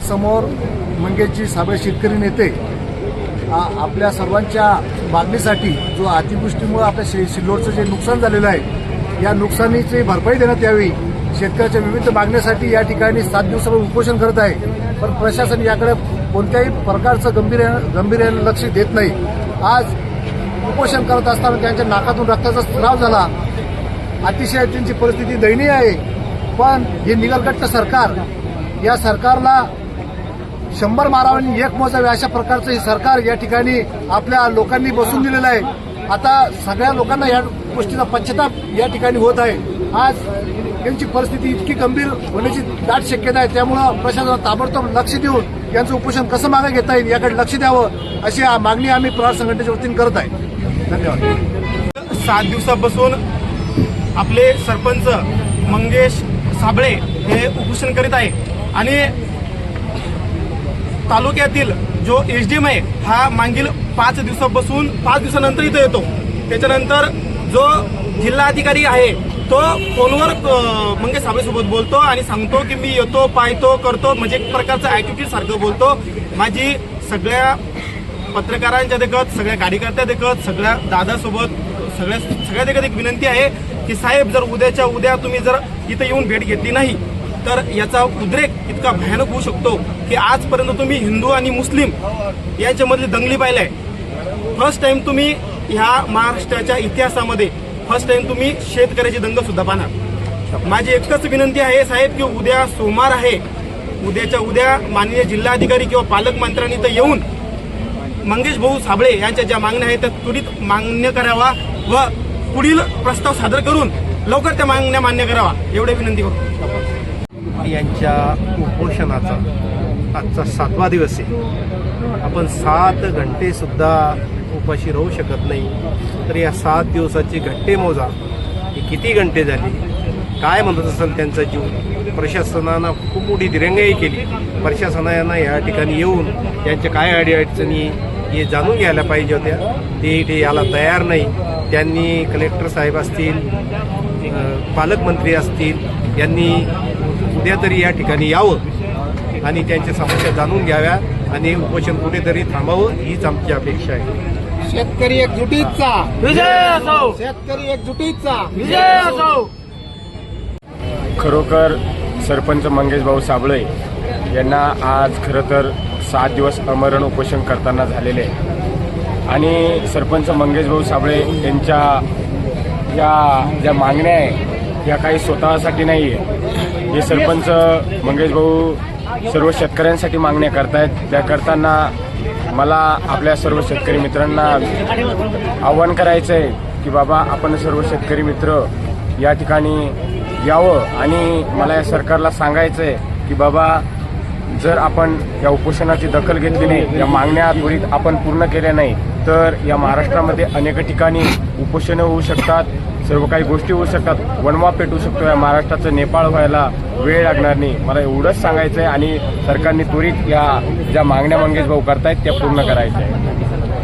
समोर मंगेशजी साबळे शेतकरी नेते आपल्या सर्वांच्या मागणीसाठी जो अतिवृष्टीमुळे आपल्या शे सिल्लोडचं जे नुकसान झालेलं आहे या नुकसानीची भरपाई देण्यात यावी. शेतकऱ्याच्या विविध मागण्यासाठी या ठिकाणी सात दिवसावर उपोषण करत आहे. पण प्रशासन याकडे कोणत्याही प्रकारचं गंभीर गंभीर्याने लक्ष देत नाही. आज उपोषण करत असताना त्यांच्या नाकातून रक्ताचा स्त्राव झाला. अतिशय त्यांची परिस्थिती दयनीय आहे. पण हे निगलकट्ट सरकार या सरकारला शंभर मारावानी एक मोजावे अशा प्रकारचं हे सरकार या ठिकाणी आपल्या लोकांनी बसून दिलेलं आहे. आता सगळ्या लोकांना या गोष्टीचा पश्चाताप या ठिकाणी होत आहे. आज त्यांची परिस्थिती इतकी गंभीर होण्याची दाट शक्यता आहे. त्यामुळं प्रशासनाला ताबडतोब लक्ष देऊन यांचं उपोषण कसं मागे घेता येईल याकडे लक्ष द्यावं अशी मागणी आम्ही प्रहार संघटनेच्या वतीने करत आहे. धन्यवाद. सात दिवसापासून आपले सरपंच मंगेश साबळे हे उपोषण करीत आहे आणि तालुक्यातील जो एच डी एम आहे हा मागील पाच दिवसापासून पाच दिवसानंतर इथं येतो. त्याच्यानंतर जो जिल्हाधिकारी आहे तो फोनवर अं, मंगेश साबळेसोबत बोलतो आणि सांगतो की मी येतो पाहतो करतो म्हणजे एक प्रकारचं ॲटिट्यूड सारखं बोलतो. माझी सगळ्या पत्रकारांच्या देखत सगळ्या कार्यकर्त्या देखत सगळ्या दादासोबत सगळ्या सगळ्या देखत एक विनंती आहे की साहेब जर उद्याच्या उद्या तुम्ही जर इथं येऊन भेट घेतली नाही तर याचा उद्रेक इतका भयानक होऊ शकतो की आजपर्यंत तुम्ही हिंदू आणि मुस्लिम यांच्यामधली दंगली पाहिलाय फर्स्ट टाइम तुम्ही ह्या महाराष्ट्राच्या इतिहासामध्ये फर्स्ट टाइम तुम्ही शेतकऱ्याची दंग सुद्धा पाहणार. माझी एकच विनंती आहे साहेब की उद्या सोमवार आहे. उद्याच्या उद्या माननीय जिल्हाधिकारी किंवा पालकमंत्र्यांनी इथं येऊन मंगेश भाऊ साबळे यांच्या ज्या मागण्या आहेत त्या त्वरित मान्य करावा व पुढील प्रस्ताव सादर करून लवकर त्या मागण्या मान्य करावा. एवढे विनंती करतो. यांच्या उपोषणाचा आजचा सातवा दिवस आहे. आपण सात घंटेसुद्धा उपाशी राहू शकत नाही. तर या सात दिवसाची घंटे मोजा. ही किती घंटे झाली? काय म्हणत असेल त्यांचा जीव? प्रशासनानं खूप मोठी दिरंगाई केली. प्रशासनानं या ठिकाणी येऊन त्यांच्या काय अडीअडचणी हे जाणून घ्यायला पाहिजे होत्या. ते इथे याला तयार नाही. त्यांनी कलेक्टर साहेब असतील पालकमंत्री असतील यांनी उद्या तरी या ठिकाणी यावं आणि त्यांच्या समस्या जाणून घ्याव्या आणि उपोषण कुठेतरी थांबावं हीच आमची अपेक्षा आहे. शेतकरी एकजुटीचा. विजय असो. शेतकरी एकजुटीचा. विजय असो. खरोखर सरपंच मंगेश भाऊ साबळे यांना आज खरं तर सात दिवस अमरण उपोषण करताना झालेले आहे आणि सरपंच मंगेश भाऊ साबळे यांच्या या ज्या मागण्या आहे या काही स्वतःसाठी नाही आहे हे सरपंच मंगेश भाऊ सर्व शेतकऱ्यांसाठी मागण्या करतायत. त्या करताना मला आपल्या सर्व शेतकरी मित्रांना आव्हान करायचं आहे की बाबा आपण सर्व शेतकरी मित्र या ठिकाणी यावं आणि मला या सरकारला सांगायचं आहे की बाबा जर आपण या उपोषणाची दखल घेतली नाही या मागण्या त्वरित आपण पूर्ण केल्या नाही तर या महाराष्ट्रामध्ये अनेक ठिकाणी उपोषणं होऊ शकतात सर्व काही गोष्टी होऊ शकतात. वनवा पेटू शकतो या महाराष्ट्राचं नेपाळ व्हायला वेळ लागणार नाही. मला एवढंच सांगायचं आहे आणि सरकारने त्वरित या ज्या मागण्या मंगेश भाऊ करतायत त्या पूर्ण करायच्या आहे